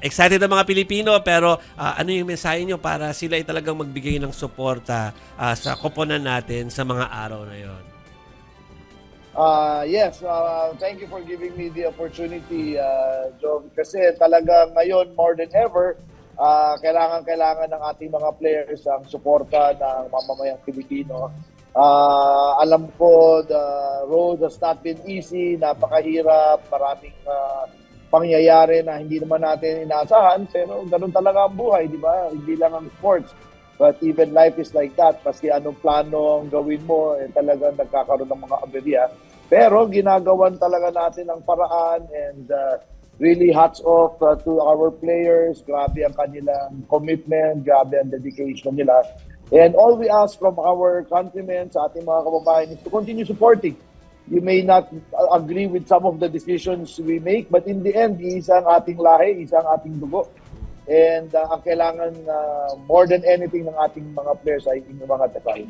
excited ang mga Pilipino pero ah, ano yung mensahe nyo para sila ay talagang magbigay ng suporta ah, sa koponan natin sa mga araw na yon? Uh, yes, uh, thank you for giving me the opportunity, uh, Joe. Kasi talaga ngayon, more than ever, uh, kailangan-kailangan ng ating mga players ang suporta ng mamamayang Pilipino. Uh, alam ko, the road has not been easy, napakahirap, maraming uh, pangyayari na hindi naman natin inaasahan, pero ganun talaga ang buhay, di ba? Hindi lang ang sports. But even life is like that. Kasi anong plano ang gawin mo, eh, talagang nagkakaroon ng mga aberya. Pero ginagawan talaga natin ang paraan and uh, really hats off uh, to our players. Grabe ang kanilang commitment, grabe ang dedication nila. And all we ask from our countrymen, sa ating mga kababayan, is to continue supporting. You may not agree with some of the decisions we make, but in the end, isa ang ating lahi, isa ang ating dugo. And uh, ang kailangan uh, more than anything ng ating mga players ay inyong mga tatay.